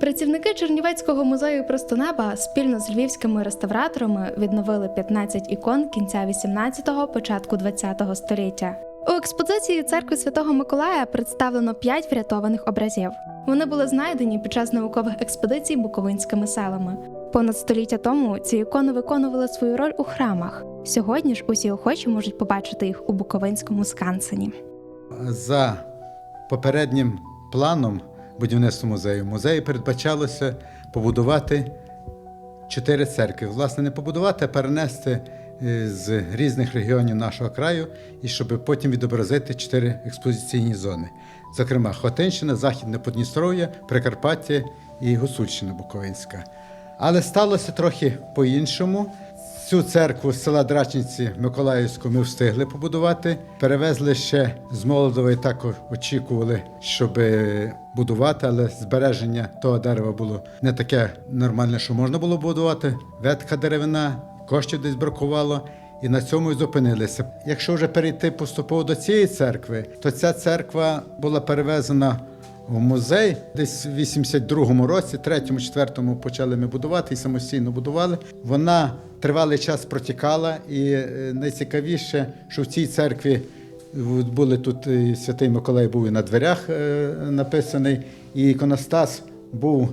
Працівники Чернівецького музею просто неба спільно з львівськими реставраторами відновили 15 ікон кінця 18-го, початку 20-го століття. У експозиції церкви Святого Миколая представлено 5 врятованих образів. Вони були знайдені під час наукових експедицій буковинськими селами. Понад століття тому ці ікони виконували свою роль у храмах. Сьогодні ж усі охочі можуть побачити їх у Буковинському скансені. За попереднім планом будівництва музею, музею передбачалося побудувати чотири церкви. Власне, не побудувати, а перенести е, з різних регіонів нашого краю, і щоб потім відобразити чотири експозиційні зони. Зокрема, Хотинщина, Західне Подністров'я, Прикарпаття і Гуцульщина Буковинська. Але сталося трохи по-іншому. Цю церкву з села Драчниці Миколаївську ми встигли побудувати. Перевезли ще з Молодова і так очікували, щоб будувати, але збереження того дерева було не таке нормальне, що можна було будувати. Ветка деревина, коштів десь бракувало. І на цьому і зупинилися. Якщо вже перейти поступово до цієї церкви, то ця церква була перевезена в музей десь в 82-му році, 3-му, 4-му почали ми будувати і самостійно будували. Вона тривалий час протікала, і е, найцікавіше, що в цій церкві були тут і святий Миколай був і на дверях е, написаний, і іконостас був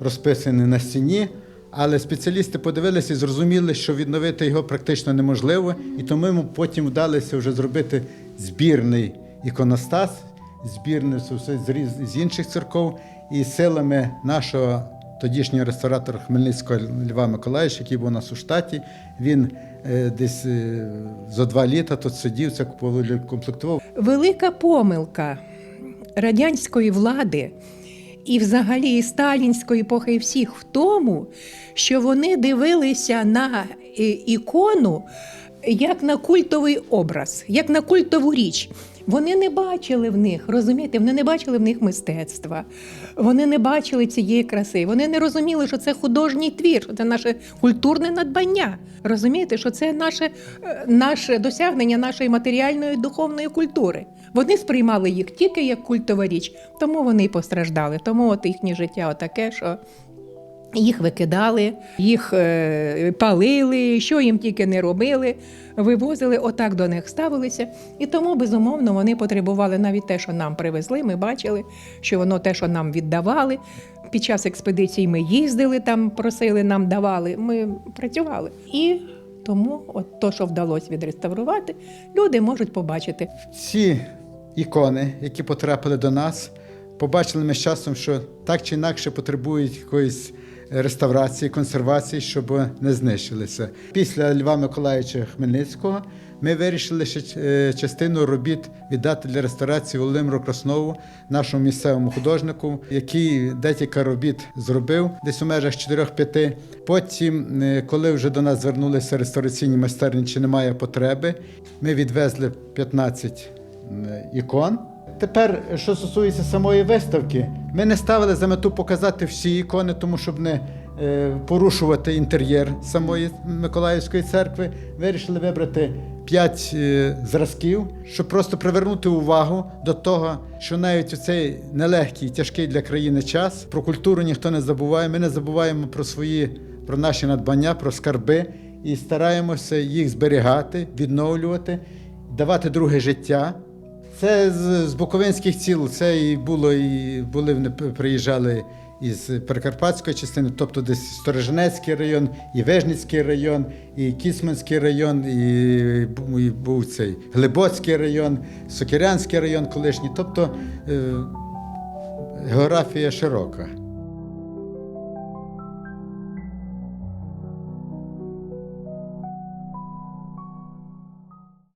розписаний на стіні. Але спеціалісти подивилися і зрозуміли, що відновити його практично неможливо, і тому йому потім вдалося вже зробити збірний іконостас, збірний це все з, різ- з інших церков, і силами нашого тодішнього ресторатора Хмельницького Льва Миколаївича, який був у нас у штаті, він е, десь е, за два літа тут сидів, це комплектував. велика помилка радянської влади і взагалі і сталінської епохи і всіх в тому, що вони дивилися на е, ікону як на культовий образ, як на культову річ. Вони не бачили в них, розумієте, вони не бачили в них мистецтва, вони не бачили цієї краси, вони не розуміли, що це художній твір, що це наше культурне надбання. Розумієте, що це наше, е, наше досягнення нашої матеріальної духовної культури. Вони сприймали їх тільки як культова річ, тому вони й постраждали. Тому от їхнє життя отаке, що їх викидали, їх е, палили, що їм тільки не робили, вивозили, отак до них ставилися. І тому, безумовно, вони потребували навіть те, що нам привезли. Ми бачили, що воно те, що нам віддавали. Під час експедицій ми їздили там, просили, нам давали. Ми працювали. І тому, от то, що вдалося відреставрувати, люди можуть побачити. Ці ікони, які потрапили до нас, побачили ми з часом, що так чи інакше потребують якоїсь реставрації, консервації, щоб не знищилися. Після Льва Миколаївича Хмельницького ми вирішили ще е, частину робіт віддати для реставрації Володимиру Краснову, нашому місцевому художнику, який декілька робіт зробив десь у межах 4-5. Потім, е, коли вже до нас звернулися реставраційні майстерні, чи немає потреби, ми відвезли 15 е, ікон. Тепер, що стосується самої виставки, ми не ставили за мету показати всі ікони, тому щоб не е, порушувати інтер'єр самої Миколаївської церкви. Вирішили вибрати п'ять е, зразків, щоб просто привернути увагу до того, що навіть у цей нелегкий, тяжкий для країни час про культуру ніхто не забуває. Ми не забуваємо про свої, про наші надбання, про скарби і стараємося їх зберігати, відновлювати, давати друге життя. Це з, з Буковинських ціл, це і було, і були вони приїжджали із Прикарпатської частини, тобто десь Сторожинецький район, і Вежницький район, і Кіцманський район, і, і був цей Глибоцький район, Сокирянський район колишній. Тобто е, географія широка.